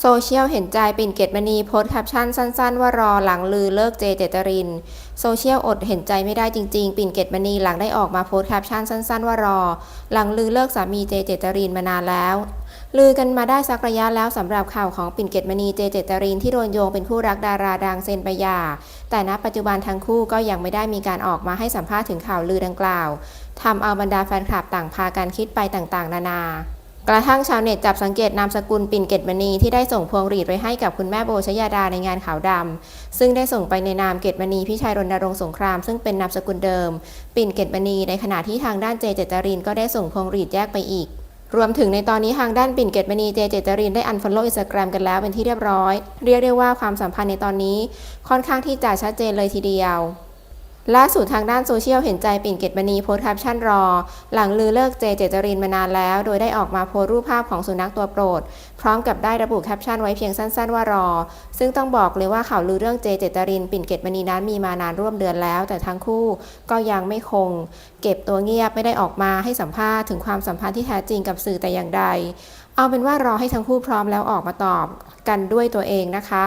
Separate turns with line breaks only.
โซเชียลเห็นใจปิ่นเกตมณีโพสต์แคปชั่นสั้น ๆ ว่ารอหลังลือเลิกเจเจตริน โซเชียลอดเห็นใจไม่ได้จริง ๆ ปิ่นเกตมณีหลังได้ออกมาโพสต์แคปชั่นสั้น ๆ ว่ารอ หลังลือเลิกสามีเจเจตรินมานานแล้ว ลือกันมาได้สักระยะแล้วสำหรับข่าวของปิ่นเกตมณีเจเจตรินที่โดนโยงเป็นคู่รักดาราดังเซนไปยาแต่ณปัจจุบันทั้งคู่ก็ยังไม่ได้มีการออกมาให้สัมภาษณ์ถึงข่าวลือดังกล่าวทำเอาบรรดาแฟนคลับต่างพากันคิดไปต่างๆ นานา กระทั่งชาวเน็ตจับสังเกตนามสกุลปิ่นเกตมณีที่ได้ส่งพวงหรีดไปให้กับคุณแม่โบชยาดาในงานขาวดำซึ่งได้ส่งไปในนามเกตมณีพี่ชายรณรงค์สงครามซึ่งเป็นนามสกุลเดิม ปิ่นเกตมณีในขณะที่ทางด้านเจเจตรินก็ได้ส่งพวงหรีดแยกไปอีก รวมถึงในตอนนี้ทางด้านปิ่นเกตมณีเจเจตรินได้อันฟอลโล่อินสตาแกรมกันแล้วเป็นที่เรียบร้อย เรียกได้ว่าความสัมพันธ์ในตอนนี้ ค่อนข้างที่จะชัดเจนเลยทีเดียว ล่าสุดทางด้านโซเชียลเห็นใจปิ่นเกตมณีโพสต์แคปชั่นรอ หลังลือเลิกเจเจตรินมานานแล้ว โดยได้ออกมาโพสรูปภาพของสุนัขตัวโปรด พร้อมกับได้ระบุแคปชั่นไว้เพียงสั้นๆว่ารอ ซึ่งต้องบอกเลยว่าข่าวลือเรื่องเจเจตรินปิ่นเกตมณีนั้นมีมานานร่วมเดือนแล้ว แต่ทั้งคู่ก็ยังไม่คง เก็บตัวเงียบไม่ได้ออกมาให้สัมภาษณ์ถึงความสัมพันธ์ที่แท้จริงกับสื่อแต่อย่างใด เอาเป็นว่ารอให้ทั้งคู่พร้อมแล้วออกมาตอบกันด้วยตัวเองนะคะ